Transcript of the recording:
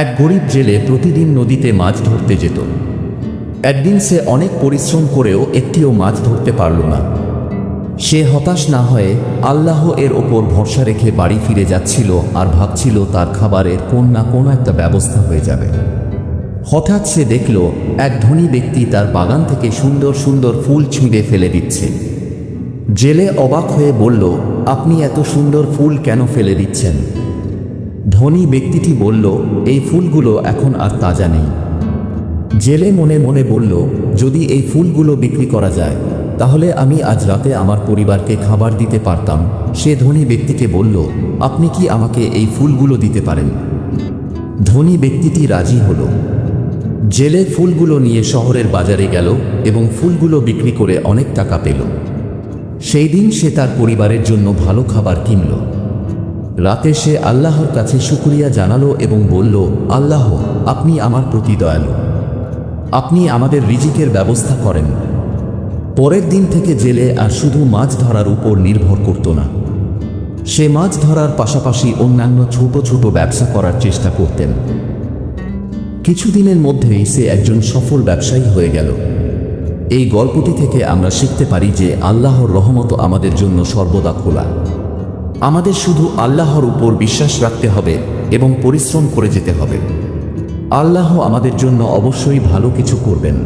এক গরিব জেলে প্রতিদিন নদীতে মাছ ধরতে যেত। একদিন সে অনেক পরিশ্রম করেও একটিও মাছ ধরতে পারল না। সে হতাশ না হয়ে আল্লাহ এর ওপর ভরসা রেখে বাড়ি ফিরে যাচ্ছিল আর ভাবছিল তার খাবারের কোন না কোনো একটা ব্যবস্থা হয়ে যাবে। হঠাৎ সে দেখল এক ধনী ব্যক্তি তার বাগান থেকে সুন্দর সুন্দর ফুল ছিঁড়ে ফেলে দিচ্ছে। জেলে অবাক হয়ে বলল, আপনি এত সুন্দর ফুল কেন ফেলে দিচ্ছেন? ধনী ব্যক্তিটি বলল, এই ফুলগুলো এখন আর তাজা নেই। জেলে মনে মনে বলল, যদি এই ফুলগুলো বিক্রি করা যায়, তাহলে আমি আজ রাতে আমার পরিবারকে খাবার দিতে পারতাম। সে ধনী ব্যক্তিকে বলল, আপনি কি আমাকে এই ফুলগুলো দিতে পারেন? ধনী ব্যক্তিটি রাজি হল। জেলে ফুলগুলো নিয়ে শহরের বাজারে গেল এবং ফুলগুলো বিক্রি করে অনেক টাকা পেল। সেই দিন সে তার পরিবারের জন্য ভালো খাবার কিনল। রাতে সে আল্লাহর কাছে শুক্রিয়া জানালো এবং বলল, আল্লাহ, আপনি আমার প্রতি দয়ালু। আপনি আমাদের রিজিকের ব্যবস্থা করেন। পরের দিন থেকে জেলে আর শুধু মাছ ধরার উপর নির্ভর করত না। সে মাছ ধরার পাশাপাশি অন্যান্য ছোট ছোট ব্যবসা করার চেষ্টা করতেন। কিছুদিনের মধ্যেই সে একজন সফল ব্যবসায়ী হয়ে গেল। এই গল্পটি থেকে আমরা শিখতে পারি যে আল্লাহর রহমত আমাদের জন্য সর্বদা খোলা। আমাদের শুধু আল্লাহর উপর বিশ্বাস রাখতে হবে এবং পরিশ্রম করে যেতে হবে। আল্লাহ আমাদের জন্য অবশ্যই ভালো কিছু করবেন।